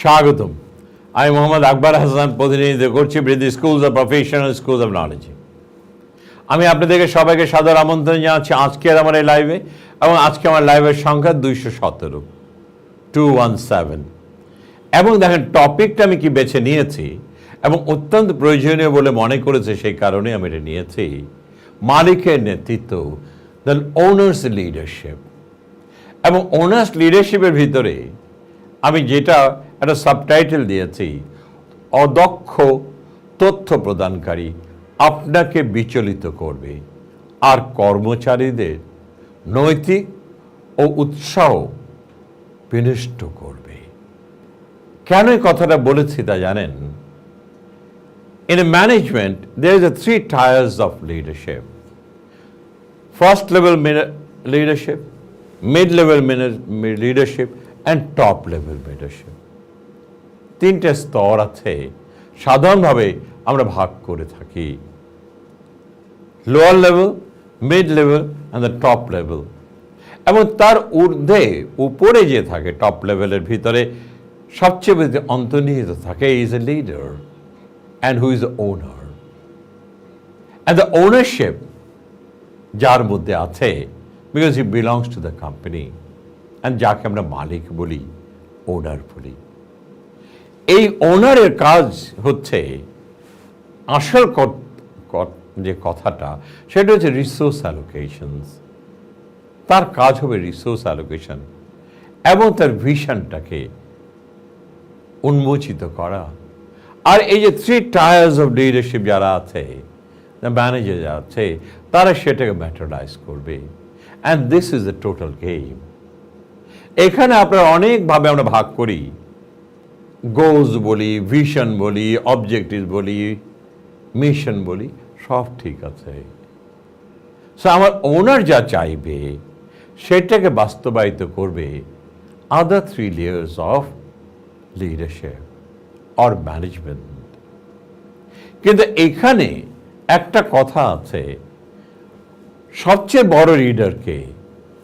স্বাগতম। আমি মোহাম্মদ আকবর হাসান প্রতিনিধিত্ব করছি বৃদ্ধি schools of professional schools of knowledge আমি আপনাদেরকে সবাইকে সাদর আমন্ত্রণ জানাচ্ছি আজকের আমার এই লাইভে এবং আজকে আমার লাইভের সংখ্যা দুইশো সতেরো টু ওয়ান সেভেন এবং দেখেন টপিকটা আমি কি বেছে নিয়েছি এবং অত্যন্ত প্রয়োজনীয় বলে মনে করেছে সেই কারণে আমি এটা নিয়েছি। মালিকের নেতৃত্ব দ্য ওনার্স লিডারশিপ এবং ওনার্স লিডারশিপের ভিতরে আমি যেটা একটা সাবটাইটেল দিয়েছি, অদক্ষ তথ্য প্রদানকারী আপনাকে বিচলিত করবে। আর কর্মচারীদের নৈতিক ও উৎসাহ বিনষ্ট করবে। কেন এই কথাটা বলেছি তা জানেন? In a management there is a three tiers of leadership first level leadership mid level leadership and top level leadership তিনটে স্তর আছে। সাধারণভাবে আমরা ভাগ করে থাকি। Lower level mid level and the top level এবং তার ঊর্ধ্বে উপরে যে থাকে টপ লেভেলের ভিতরে সবচেয়ে বেশি অন্তর্নিহিত থাকে is a leader and who is owner and the ownership যার মধ্যে আছে because he belongs to the company and যাকে আমরা মালিক বলি ওনার বলি। এই ওনারের কাজ হচ্ছে আসল যে কথাটা, সেটা হচ্ছে রিসোর্স অ্যালোকেশনস তার কাজ হবে রিসোর্স অ্যালোকেশন এবং তার ভিশনটাকে উন্মোচিত করা। আর এই যে থ্রি টায়ার্স অফ লিডারশিপ যারা আছে ম্যানেজার যারা আছে, তারা সেটাকে ম্যাটারাইজ করবে। And this is a total game এখানে আপনারা অনেকভাবে আমরা ভাগ করি। গোলস বলি ভিশন বলি অবজেক্টিভ বলি মিশন বলি, সব ঠিক আছে। সো আমার ওনার যা চাইবে, সেটাকে বাস্তবায়িত করবে other three layers of leadership or management কিন্তু এখানে একটা কথা আছে, সবচেয়ে বড় লিডারকে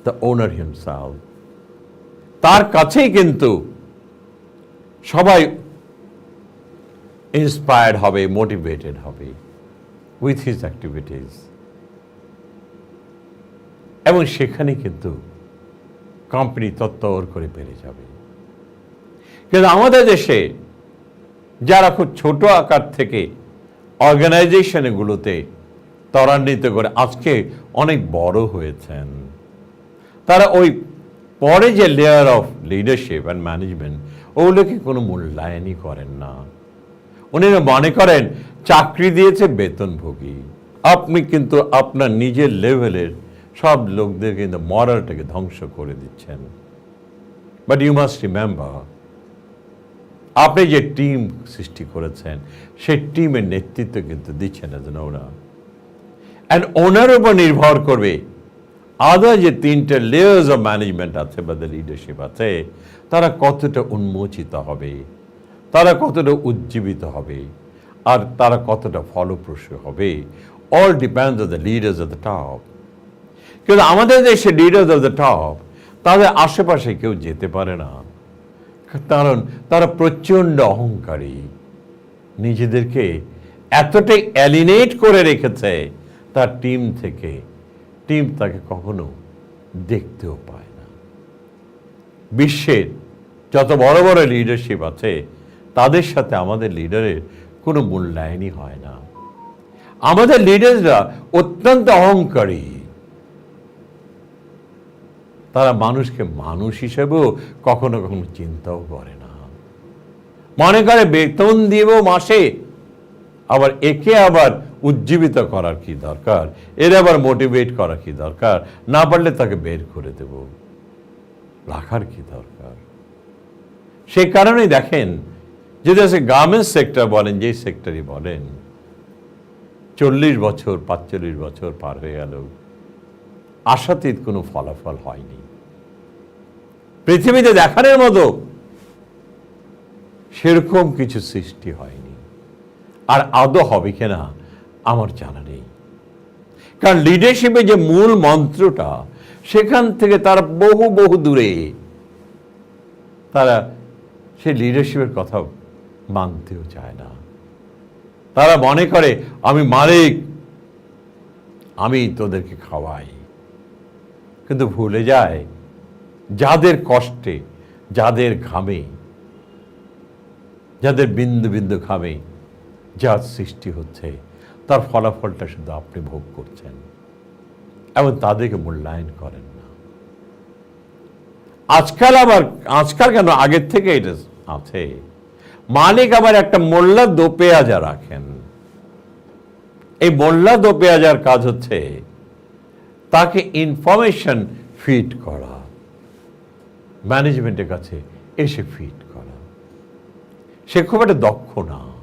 দ্য ওনার হিমসেলফ তার কাছেই কিন্তু সবাই ইন্সপায়ার্ড হবে মোটিভেটেড হবে উইথ হিজ অ্যাক্টিভিটিস এবং সেখানে কিন্তু কোম্পানি তত্তর করে বেড়ে যাবে। কিন্তু আমাদের দেশে যারা খুব ছোট আকার থেকে অর্গানাইজেশনগুলোতে ত্বরান্বিত করে আজকে অনেক বড় হয়েছেন, তারা ওই পরে যে layer of leadership and management ওগুলোকে কোনো মূল্যায়নই করেন না। উনি মনে করেন, চাকরি দিয়েছে বেতনভোগী। আপনি কিন্তু আপনার নিজের লেভেলের সব লোকদের কিন্তু মরালটাকে ধ্বংস করে দিচ্ছেন। বাট ইউ মাস্ট রিমেম্বার আপনি যে টিম সৃষ্টি করেছেন, সেই টিমের নেতৃত্ব কিন্তু দিচ্ছেন এজন ওরা। অ্যান্ড ওনার উপর নির্ভর করবে আদার যে তিনটে লেয়ার্স অফ ম্যানেজমেন্ট আছে বা দ্য লিডারশিপ আছে, তারা কতটা উন্মোচিত হবে? তারা কতটা উজ্জীবিত হবে? আর তারা কতটা ফলপ্রসূ হবে? All depends of the leaders of the top কিন্তু আমাদের দেশে লিডার্স অফ দ্য টপ তাদের আশেপাশে কেউ যেতে পারে না। কারণ তারা প্রচণ্ড অহংকারী। নিজেদেরকে এতটাই অ্যালিনেট করে রেখেছে তার টিম থেকে। টিম তাকে কখনো দেখতেও পায় না। বিশ্বের যত বড় বড় লিডারশিপ আছে, তাদের সাথে আমাদের লিডারের কোনো মূল্যায়নই হয় না। আমাদের লিডাররা অত্যন্ত অহংকারী। তারা মানুষকে মানুষ হিসেবেও কখনো কখনো চিন্তাও করে না। মনে করে বেতন দিব মাসে, আবার একে আবার উজ্জীবিত করার কি দরকার? এর আবার মোটিভেট করা কি দরকার? না পারলে তাকে বের করে দেব। রাখার কি দরকার? সেই কারণেই দেখেন, যদি আজকে গার্মেন্টস সেক্টর বলেন, যেই সেক্টরই বলেন, চল্লিশ বছর, পাঁচচল্লিশ বছর পার হয়ে গেল। আশাতীত কোনো ফলাফল হয়নি। পৃথিবীতে দেখানোর মতো সেরকম কিছু সৃষ্টি হয়নি। আর আদৌ হবে কিনা আমার জানা নেই। কারণ লিডারশিপে যে মূল মন্ত্রটা, সেখান থেকে তারা বহু বহু দূরে তারা সে লিডারশিপের কথা মানতেও চায় না। তারা মনে করে, আমি মালিক, আমি তোদেরকে খাওয়াই। কিন্তু ভুলে যায়, যাদের কষ্টে, যাদের ঘামে, যাদের বিন্দু বিন্দু ঘামে, যার সৃষ্টি হচ্ছে তার ফলাফলটা শুধু আপনি ভোগ করছেন। এবং তাদেরকে মূল্যায়ন করেন না। আজকাল আবার, আজকাল কেন? আগের থেকে এটা আছে। মালিক আবার একটা মোল্লা দো পেঁয়াজা রাখেন। এই মোল্লা দো পেঁয়াজার কাজ হচ্ছে তাকে ইনফরমেশন ফিট করা। ম্যানেজমেন্টের কাছে এসে ফিট করা। সে খুব একটা দক্ষ না।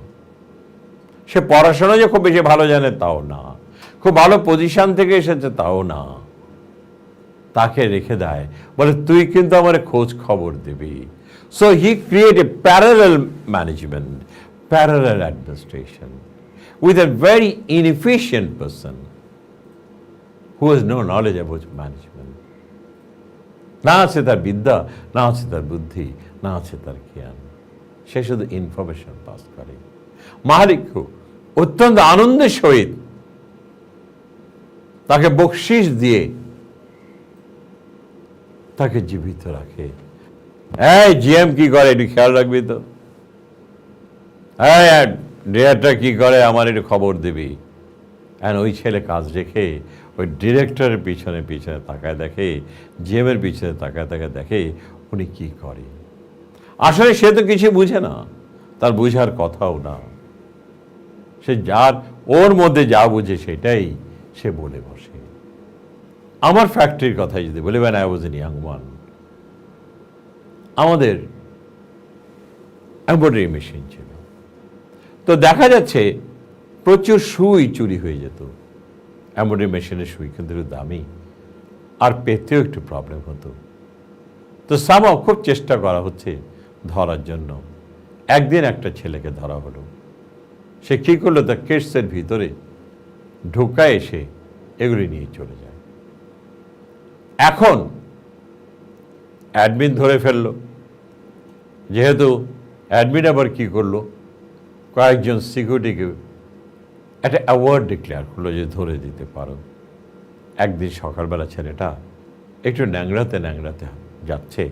সে পড়াশোনা যে খুব বেশি ভালো জানে তাও না। খুব ভালো পজিশন থেকে এসেছে তাও না। তাকে রেখে দেয়। বলে, তুই কিন্তু আমার খোঁজ খবর দিবি। So he create a parallel management parallel administration with a very inefficient person who has no knowledge about management না আছে তার বিদ্যা, না আছে তার বুদ্ধি, না আছে তার জ্ঞান। সে শুধু ইনফরমেশন পাস করে। মালিকও অত্যন্ত আনন্দের সহিত তাকে বকশিস দিয়ে তাকে জীবিত রাখে। এই জিএম কি করে? একটু খেয়াল রাখবি তো। এই ডিরেক্টর কি করে? আমার একটু খবর দিবি। অ্যান্ড ওই ছেলে কাজ রেখে ওই ডিরেক্টরের পিছনে পিছনে তাকায় দেখে, জিএমের পিছনে তাকায় তাকায় দেখে উনি কি করে। আসলে সে তো কিছু বুঝে না। তার বুঝার কথাও না। সে যার ওর মধ্যে যা বুঝে সেটাই সে বলে বসে। আমার ফ্যাক্টরির কথাই যদি বলি ব্যান আই ওয়াজ ওয়ান আমাদের এম্ব্রয়ডারি মেশিন ছিল। তো দেখা যাচ্ছে প্রচুর সুই চুরি হয়ে যেত। এম্ব্রয়ডারি মেশিনের সুই কিন্তু দামি, আর পেতেও একটু প্রবলেম হতো। তো সামাও খুব চেষ্টা করা হচ্ছে ধরার জন্য। একদিন একটা ছেলেকে ধরা হলো। সে কী করল? তার কেসের ভিতরে ঢোকা এসে এগুলি নিয়ে চলে যায়। এখন অ্যাডমিন ধরে ফেলল। যেহেতু অ্যাডমিন আবার কী করল? কয়েকজন সিকিউরিটিকে একটা অ্যাওয়ার্ড ডিক্লেয়ার করল যে ধরে দিতে পারো। একদিন সকালবেলা ছেলেটা একটু ন্যাংড়াতে ন্যাংড়াতে যাচ্ছে,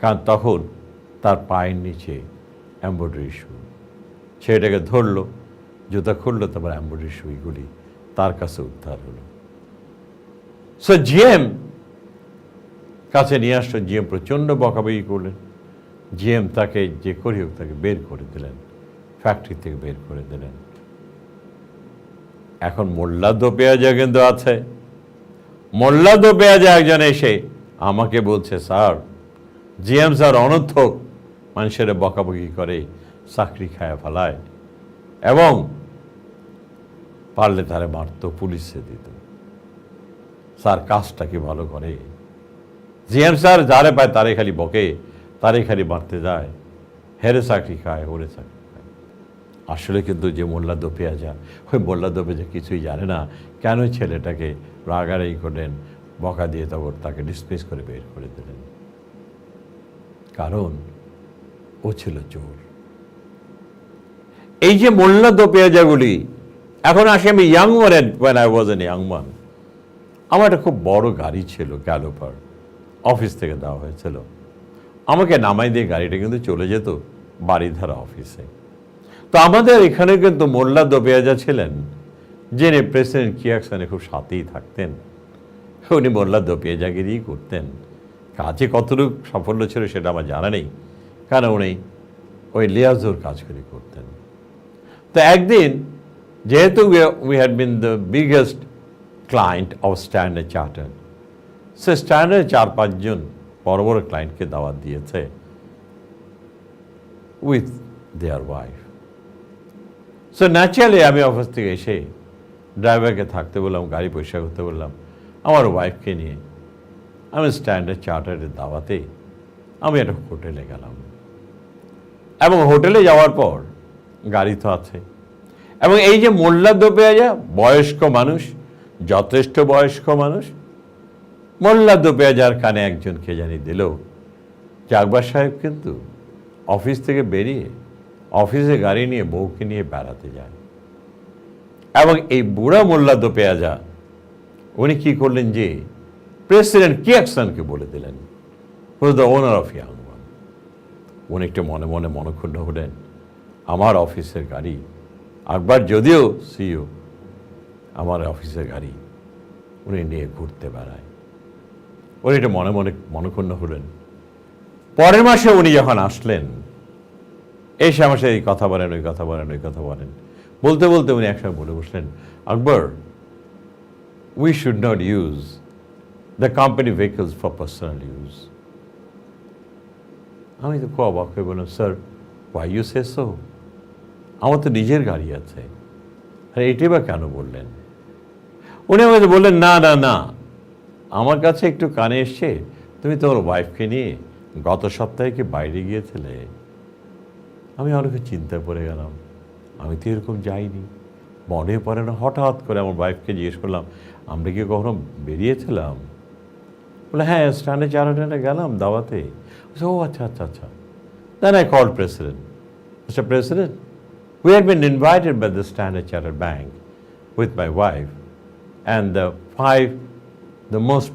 কারণ তখন তার পায়ের নিচে এম্ব্রয়ডারি শু ছেলেটাকে ধরলো, জুতা খুললো, তারপর এম্ব্রয়ডারি সুইগুলি তার কাছে উদ্ধার হলো। সো জিএম কাছে নিয়ে আসলো। জিএম প্রচণ্ড বকাবকি করলেন। জিএম তাকে যে করি হোক তাকে বের করে দিলেন ফ্যাক্টরি থেকে বের করে দিলেন। এখন মোল্লা দো পেঁয়াজা কিন্তু আছে। মোল্লা দো পেঁয়াজা একজন এসে আমাকে বলছে, স্যার জিএম স্যার অনর্থক। মানুষের বকাবকি করে চাকরি খায় ফেলায় এবং পারলে তারে মারতো, পুলিশে দিত। স্যার, কাজটা কি ভালো করে? জিএম স্যার, যারে পায় তারে খালি বকে, তারে খালি মারতে যায়। হেরে চাকরি খায়, ওরে চাকরি খায়। আসলে কিন্তু যে মোল্লা দোপেয়া যা ওই মোল্লা দোপে যে কিছুই জানে না কেন ছেলেটাকে রাগারাই করলেন, বকা দিয়ে তখন তাকে ডিসমিস করে বের করে দিলেন। কারণ ও ছিল চোর। এই যে মোল্লা দোপেয়াজাগুলি এখন আসি আমি young one when I was in young আমার একটা খুব বড় গাড়ি ছিল গ্যালোপার অফিস থেকে দেওয়া হয়েছিল। আমাকে নামাই দিয়ে গাড়িটা কিন্তু চলে যেত বাড়িধারা অফিসে। তো আমাদের এখানে কিন্তু মোল্লা দোপেয়াজা ছিলেন, যিনি প্রেসিডেন্ট কিয়াকসানে খুব সাথেই থাকতেন। উনি মোল্লা দোপিয়াজাগিরিই করতেন। কাজে কতটুকু সাফল্য ছিল সেটা আমার জানা নেই, কারণ উনি ওই লিয়াজোর কাজগুলি করতেন। তো একদিন যেহেতু we had been the biggest client of Standard Charter say Standard চার পাঁচজন বড় বড় ক্লায়েন্টকে দাওয়াত দিয়েছে with their wife so naturally আমি অফিস থেকে এসে ড্রাইভারকে থাকতে বললাম, গাড়ি পরিষ্কার করতে বললাম, আমার ওয়াইফকে নিয়ে আমি স্ট্যান্ডার্ড চার্টারের দাওয়াতে আমি একটা হোটেলে গেলাম। এবং হোটেলে যাওয়ার পর গাড়ি তো আছে। এবং এই যে মোল্লা দোপেয়াজা, বয়স্ক মানুষ, যথেষ্ট বয়স্ক মানুষ, মোল্লা দোপেয়াজার কানে একজনকে জানি দিল। যে আকবর সাহেব কিন্তু অফিস থেকে বেরিয়ে অফিসে গাড়ি নিয়ে, বউকে নিয়ে বেড়াতে যায়। এবং এই বুড়া মোল্লা দো পেঁয়াজা উনি কি করলেন যে, প্রেসিডেন্ট কিয়াকসনকে বলে দিলেন। হুজ দ্য ওনার অফ ইয়াং ওয়ান উনি একটু মনে মনে মনক্ষুণ্ণ হলেন। আমার অফিসের গাড়ি। একবার যদিও সিও, আমার অফিসের গাড়ি। উনি নিয়ে ঘুরতে বেড়ায়। উনি এটা মনে মনে মনক্ষুণ্ণ হলেন। পরের মাসে উনি যখন আসলেন আমার সাথে এই কথা বলেন, ওই কথা বলেন, ওই কথা বলেন। বলতে বলতে উনি একসময় বলে বসলেন, Akbar we should not use the company vehicles for personal use আমি তো খুব অবাক হয়ে বললাম sir why you say so আমার তো নিজের গাড়ি আছে। আর এটাই বা কেন বললেন? উনি আমাকে বললেন না না না। আমার কাছে একটু কানে এসছে। তুমি তোমার ওয়াইফকে নিয়ে গত সপ্তাহে কি বাইরে গিয়েছিলে? আমি অনেক চিন্তায় পড়ে গেলাম। আমি তো এরকম যাইনি। মনে পড়ে না হঠাৎ করে আমার ওয়াইফকে জিজ্ঞেস করলাম আমরা কি কখনো বেরিয়েছিলাম? বলে হ্যাঁ স্ট্যান্ডে চারটে গেলাম দাওয়াতে। ও আচ্ছা আচ্ছা আচ্ছা। Then I called প্রেসিডেন্ট আচ্ছা President, we had been invited by the Standard Chartered Bank with my wife and the five, the most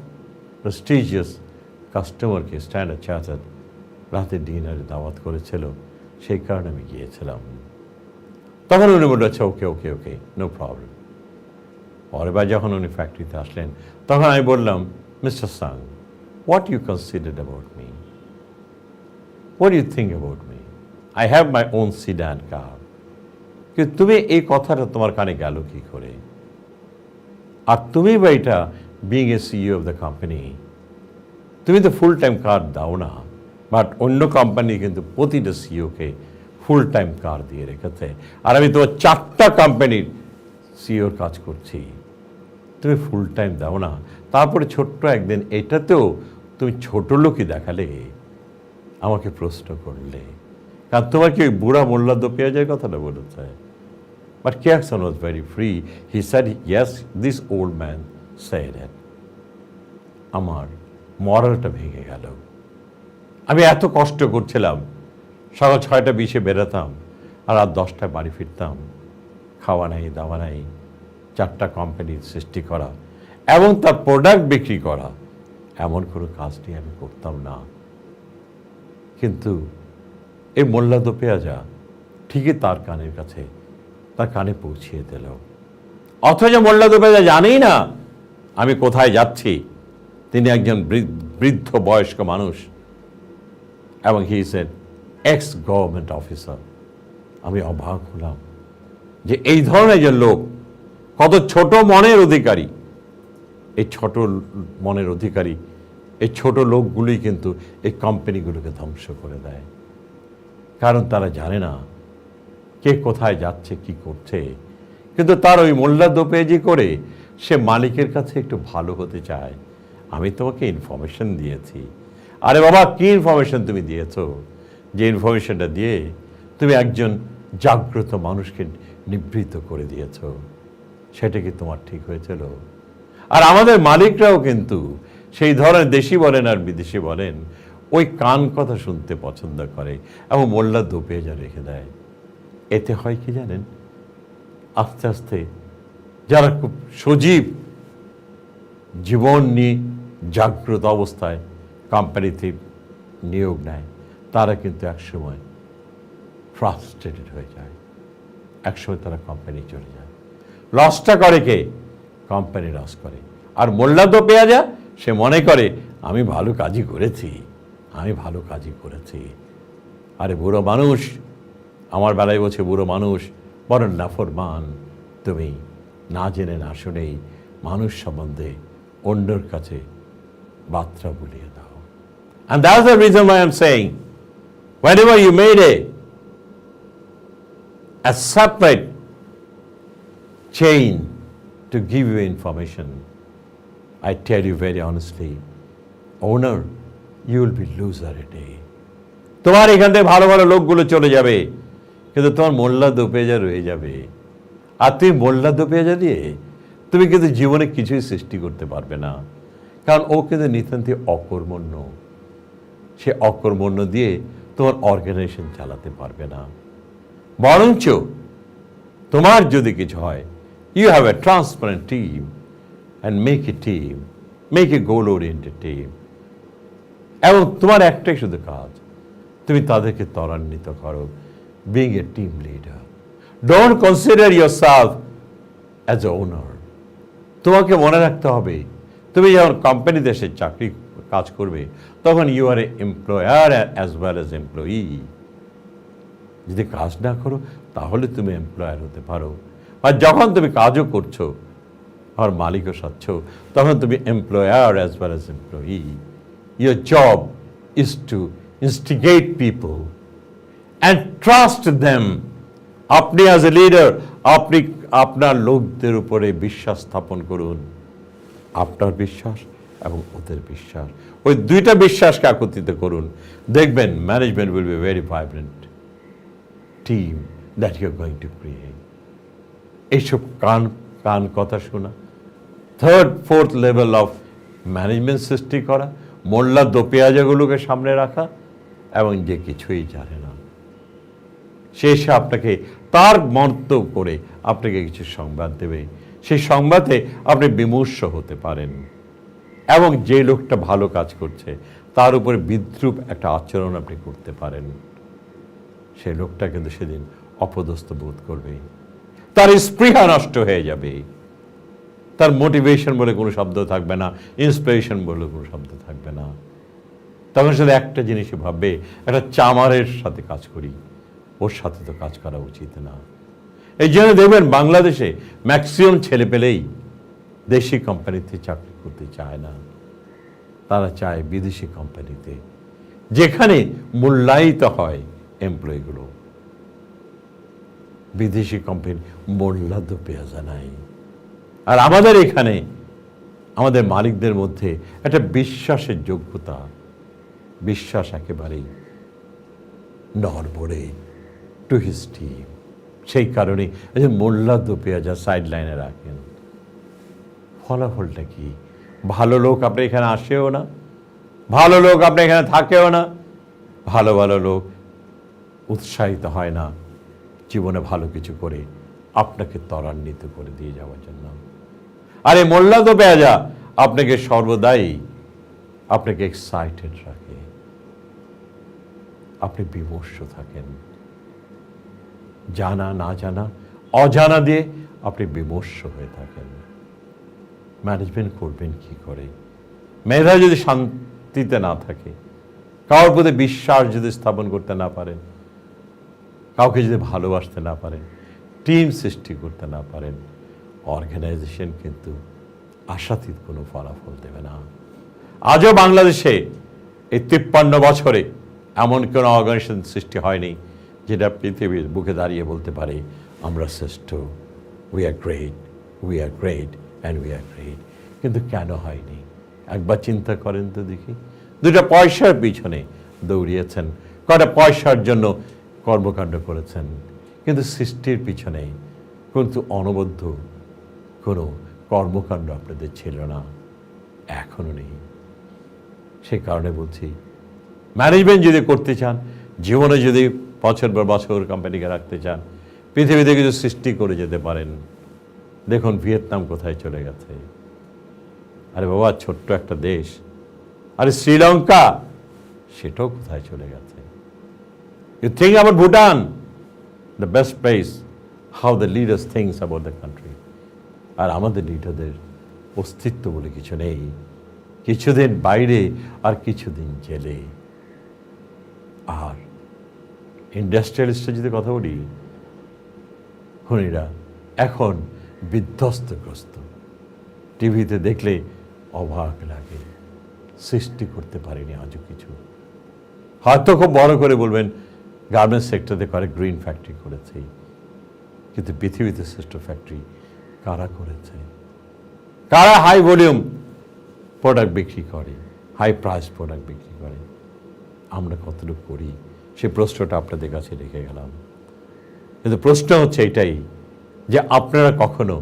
prestigious কাস্টমারকে স্ট্যান্ডার্ড চার্টার্ড রাতে ডিনারে দাওয়াত করেছিল সেই কারণে আমি গিয়েছিলাম তখন উনি বলল আচ্ছা ওকে ওকে ওকে নো প্রবলেম পরের বার যখন উনি ফ্যাক্টরিতে আসলেন তখন আমি বললাম mister Sung what you consider about me what you think about me I have my own sedan car কিন্তু তুমি এই কথাটা তোমার কানে গেল কি করে? আর তুমি বা এটা being a CEO of the company তুমি তো ফুল টাইম কার দাও না বাট অন্য কোম্পানি কিন্তু প্রতিটা সিইওকে ফুল টাইম কার দিয়ে রেখেছে। আর আমি তোমার চারটা কোম্পানির সিইওর কাজ করছি। তুমি ফুল টাইম দাও না। তারপরে ছোট্ট একদিন এটাতেও তুমি ছোট লোকই দেখালে, আমাকে প্রশ্ন করলে। কারণ তোমার কি ওই বুড়া মোল্লা দো পেঁয়াজের কথাটা বলেছে? But Jackson was very free. He said, yes, this old man said it. আমার মরালটা ভেঙে গেল। আমি এত কষ্ট করছিলাম। সকাল ছয়টা বিশে বেরোতাম আর রাত দশটায় বাড়ি ফিরতাম। খাওয়া নাই দাওয়া নাই চারটা কোম্পানির সৃষ্টি করা এবং তার প্রোডাক্ট বিক্রি করা। এমন কোনো কাজটি আমি করতাম না। কিন্তু এই মোল্লা দো পেঁয়াজা ঠিকই তার কানের কাছে তার কানে পৌঁছিয়ে দিল। অথচ মোল্লা দো পেঁয়াজা জানেই না আমি কোথায় যাচ্ছি। তিনি একজন বৃদ্ধ বয়স্ক মানুষ এবং he is an ex government officer আমি অবাক হলাম যে এই ধরনের যে লোক, কত ছোট মনের অধিকারী। এই ছোট মনের অধিকারী, এই ছোট লোকগুলি কিন্তু এই কোম্পানিগুলোকে ধ্বংস করে দেয়। কারণ তারা জানে না কে কোথায় যাচ্ছে, কি করছে? কিন্তু তার ওই মোল্লা দোপেজি করে সে মালিকের কাছে একটু ভালো হতে চায়। আমি তোমাকে ইনফরমেশন দিয়েছি। আরে বাবা, কি ইনফরমেশন তুমি দিয়েছ? যে ইনফরমেশনটা দিয়ে তুমি একজন জাগ্রত মানুষকে নিবৃত করে দিয়েছ। সেটা কি তোমার ঠিক হয়েছিল? আর আমাদের মালিকরাও কিন্তু সেই ধরনের দেশি বলেন আর বিদেশি বলেন, ওই কান কথা শুনতে পছন্দ করে এবং মোল্লা দোপে যা রেখে দেয়। এতে হয় কি জানেন? আস্তে আস্তে যারা খুব সজীব জীবন নিয়ে জাগ্রত অবস্থায় কোম্পানিতে নিয়োগ নেয়, তারা কিন্তু একসময় ফ্রাস্ট্রেটেড হয়ে যায়। একসময় তারা কোম্পানি চলে যায়। লসটা করে কে? কোম্পানি লস করে। আর মোল্লা তো পেঁয়াজা সে মনে করে, আমি ভালো কাজই করেছি, আমি ভালো কাজই করেছি। আরে বুড়ো মানুষ আমার বেলায় বলছে বুড়ো মানুষ বড় নাফরমান তুমি না জেনে না শুনেই মানুষ সম্বন্ধে অন্যর কাছে বার্তা বলিয়ে দাও And that's the reason why I'm saying, whenever you made a, a separate chain to give you information, I tell you very honestly, owner, you will be loser a day. তোমার এখান থেকে ভালো ভালো লোকগুলো চলে যাবে কিন্তু তোমার মোল্লা দোপেজা রয়ে যাবে। আর তুমি মোল্লা দোপেজা দিয়ে তুমি কিন্তু জীবনে কিছুই সৃষ্টি করতে পারবে না। কারণ ও কিন্তু নিতান্তই অকর্মণ্য। সে অকর্মণ্য দিয়ে তোমার অর্গানাইজেশন চালাতে পারবে না। বরঞ্চ তোমার যদি কিছু হয় you have a transparent team and make a team make a goal oriented team এবং তোমার একটাই শুধু কাজ, তুমি তাদেরকে ত্বরান্বিত করো। A team leader don't consider your self as a owner তোমাকে মনে রাখতে হবে, তুমি যখন কোম্পানিতে এসে চাকরি কাজ করবে, তখন you are a employer as well as employee যদি কাজ না করো, তাহলে তুমি এমপ্লয়ার হতে পারো। আর যখন তুমি কাজও করছ আর মালিকও সাচ্ছ তখন তুমি employer as well as employee your job is to instigate people and trust them আপনি অ্যাজ এ লিডার আপনি আপনার লোকদের উপরে বিশ্বাস স্থাপন করুন। আপনার বিশ্বাস এবং ওদের বিশ্বাস। ওই দুইটা বিশ্বাসকে একত্রিত করুন। দেখবেন management will be very vibrant team that you going to create এইসব কান কান কথা শোনা। Third fourth level of management সৃষ্টি করা। মোল্লা দোপেয়াজাগুলোকে সামনে রাখা এবং যে কিছুই জানে না। সে এসে আপনাকে তার মন্ত করে আপনাকে কিছু সংবাদ দেবে। সেই সংবাদে আপনি বিমর্ষ হতে পারেন। এবং যে লোকটা ভালো কাজ করছে, তার উপরে বিদ্রুপ একটা আচরণ আপনি করতে পারেন। সেই লোকটা কিন্তু সেদিন অপদস্থ বোধ করবে। তার স্পৃহা নষ্ট হয়ে যাবে। তার মোটিভেশন বলে কোনো শব্দ থাকবে না ইন্সপিরেশন বলে কোনো শব্দ থাকবে না। তখন শুধু একটা জিনিসই ভাববে, একটা চামারের সাথে কাজ করি। ওর সাথে তো কাজ করা উচিত না। এই জন্য দেখবেন বাংলাদেশে ম্যাক্সিমাম ছেলে পেলেই দেশি কোম্পানিতে চাকরি করতে চায় না। তারা চায় বিদেশি কোম্পানিতে, যেখানে মূল্যায়িত হয় এমপ্লয়িগুলো। বিদেশি কোম্পানি তো পেঁয়াজা নাই। আর আমাদের এখানে, আমাদের মালিকদের মধ্যে একটা বিশ্বাসের যোগ্যতা, বিশ্বাস একেবারেই নড়বড়ে। টু হিস টিম সেই কারণে এই যে মোল্লা পেঁয়াজা সাইড লাইনে রাখেন। ফলাফলটা কি? ভালো লোক আপনি এখানে আসেও না। ভালো লোক আপনি এখানে থাকেও না। ভালো ভালো লোক উৎসাহিত হয় না। জীবনে ভালো কিছু করে আপনাকে ত্বরান্বিত করে দিয়ে যাওয়ার জন্য। আরে মোল্লা তো পেঁয়াজা আপনাকে সর্বদাই আপনাকে এক্সাইটেড রাখে। আপনি বিমর্ষ থাকেন। জানা, না জানা, অজানা দিয়ে আপনি বিমর্ষ হয়ে থাকেন। ম্যানেজমেন্ট করবেন কি করে? মেয়েরা যদি শান্তিতে না থাকে, কারোর প্রতি বিশ্বাস যদি স্থাপন করতে না পারেন, কাউকে যদি ভালোবাসতে না পারেন টিম সৃষ্টি করতে না পারেন অর্গানাইজেশন কিন্তু আশাতীত কোনো ফলাফল দেবে না। আজও বাংলাদেশে এই তিপ্পান্ন বছরে এমন কোনো অর্গানাইজেশন সৃষ্টি হয়নি যেটা পৃথিবীর বুকে দাঁড়িয়ে বলতে পারে, আমরা শ্রেষ্ঠ we are great we are great and we are great কিন্তু কেন হয়নি? একবার চিন্তা করেন তো দেখি। দুটা পয়সার পিছনে দৌড়িয়েছেন কটা পয়সার জন্য কর্মকাণ্ড করেছেন। কিন্তু সৃষ্টির পিছনে কিন্তু অনবদ্য কোনো কর্মকাণ্ড আপনাদের ছিল না এখনও নেই। সে কারণে বলছি ম্যানেজমেন্ট যদি করতে চান, জীবনে যদি বছর পর বছর কোম্পানিকে রাখতে চান, পৃথিবীতে কিছু সৃষ্টি করে যেতে পারেন। দেখুন, ভিয়েতনাম কোথায় চলে গেছে। আরে বাবা, ছোট্ট একটা দেশ। আরে শ্রীলঙ্কা, সেটাও কোথায় চলে গেছে? You think about Bhutan? The best place how the leaders things about the country আর আমাদের লিডারদের অস্তিত্ব বলে কিছু নেই। কিছুদিন বাইরে আর কিছুদিন জেলে। আর ইন্ডাস্ট্রিয়ালিস্টের যদি কথা বলি, খুনিরা এখন বিধ্বস্তগ্রস্ত। টিভিতে দেখলে অবাক লাগে, সৃষ্টি করতে পারেনি আজও কিছু। হয়তো খুব বড় করে বলবেন গার্মেন্টস সেক্টরে করে গ্রিন ফ্যাক্টরি করেছে। কিন্তু পৃথিবীতে শ্রেষ্ঠ ফ্যাক্টরি কারা করেছে? কারা হাই ভলিউম প্রোডাক্ট বিক্রি করে? হাই প্রাইস প্রোডাক্ট বিক্রি করে? আমরা কতটুকু করি? সে প্রশ্নটা আপনাদের কাছে রেখে গেলাম কিন্তু প্রশ্ন হচ্ছে এটাই যে আপনারা কখনো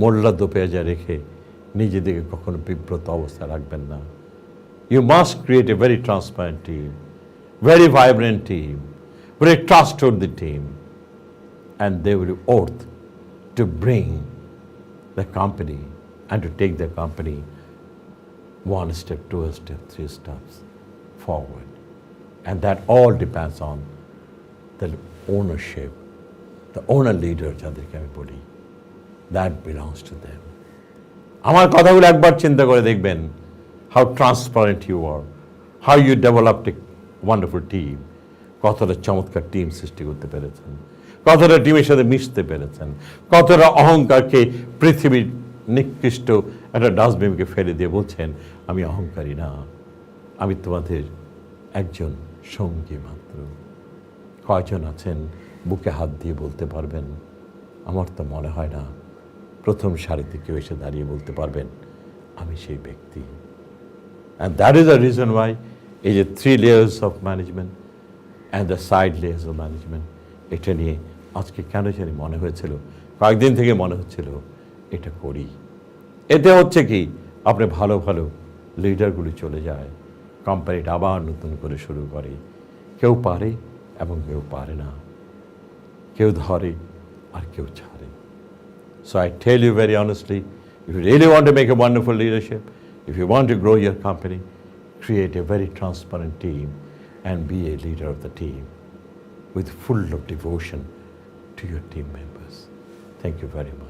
মোল্লা দোপেয়াজা রেখে নিজেদেরকে কখনো বিব্রত অবস্থা রাখবেন না you must create a very transparent team very vibrant team, very trustworthy team, and they will oath to bring the company and to take the company one step, two step, three steps forward. And that all depends on the ownership, the owner leader যাদেরকে আমি বলি that belongs to them আমার কথাগুলো একবার চিন্তা করে দেখবেন how transparent you are how you developed a wonderful team কতটা চমৎকার টিম সৃষ্টি করতে পেরেছেন কতটা টিমের সাথে মিশতে পেরেছেন কতটা অহংকারকে পৃথিবীর নিকৃষ্ট একটা ডাস্টবিনকে ফেলে দিয়ে বলছেন আমি অহংকারী না আমি তোমাদের একজন সঙ্গী মাত্র। কয়জন আছেন বুকে হাত দিয়ে বলতে পারবেন? আমার তো মনে হয় না প্রথম সারিতে কেউ এসে দাঁড়িয়ে বলতে পারবেন, আমি সেই ব্যক্তি। And that is the reason why এই যে three layers of management and the side layers of management এটা নিয়ে আজকে কেন জানি মনে হয়েছিল, কয়েকদিন থেকে মনে হচ্ছিল এটা করি। এতে হচ্ছে কি, আপনি ভালো ভালো লিডারগুলি চলে যায়। কোম্পানিটা আবার নতুন করে শুরু করে কেউ পারে এবং কেউ পারে না কেউ ধরে আর কেউ ছাড়ে So I tell you very honestly, if you really want to make a wonderful leadership, if you want to grow your company, create a very transparent team and be a leader of the team with full of devotion to your team members. Thank you very much.